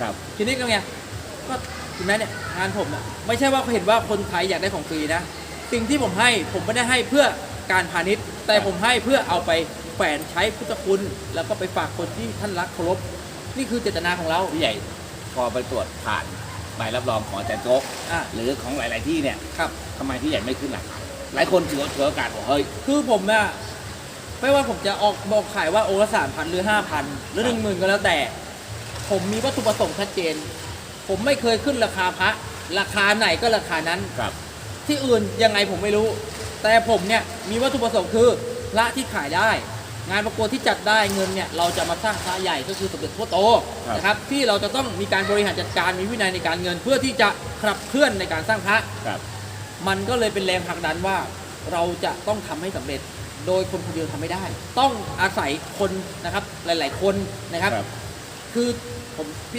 ครับ ทีนี้ก็ไงก็เห็นไหมเนี่ยงานผมอะไม่ใช่ว่าเห็นว่าคนไทยอยากได้ของฟรีนะ สิ่งที่ผมให้ผมไม่ได้ให้เพื่อการพาณิชย์ แต่ผมให้เพื่อเอาไปแฝนใช้พุทธคุณ แล้วก็ไปฝากคนที่ท่านรักเคารพนี่คือเจตนาของเราพี่ใหญ่พอไปตรวจผ่านใบรับรองของอาจารย์โจ๊กอะ หรือของหลาย ๆ ที่เนี่ยครับ ทำไมพี่ใหญ่ไม่ขึ้นล่ะหลายคนถือถือโอกาสบอกเฮ้ย คือผมอะไม่ว่าผมจะออกบอกขายว่าโอละสามพันหรือห้าพันหรือหนึ่งหมื่นก็แล้วแต่ ผมมีวัตถุประสงค์ชัดเจน ผมไม่เคยขึ้นราคาพระ ราคาไหนก็ราคานั้น ครับที่อื่นยังไงผมไม่รู้ แต่ผมเนี่ยมีวัตถุประสงค์คือพระที่ขายได้ งานประกวดที่จัดได้เงินเนี่ยเราจะมาสร้างพระใหญ่ก็คือสมเด็จพ่อโตครับนะครับที่เราจะต้องมีการบริหารจัดการมีวินัยในการเงิน เพื่อที่จะขับเคลื่อนในการสร้างพระครับ มันก็เลยเป็นแรงผลักดันว่าเราจะต้องทำให้สำเร็จ โดยคนคนเดียวทำไม่ได้ ต้องอาศัยคนนะครับหลาย ๆ คนนะครับครับคือ ผมพี่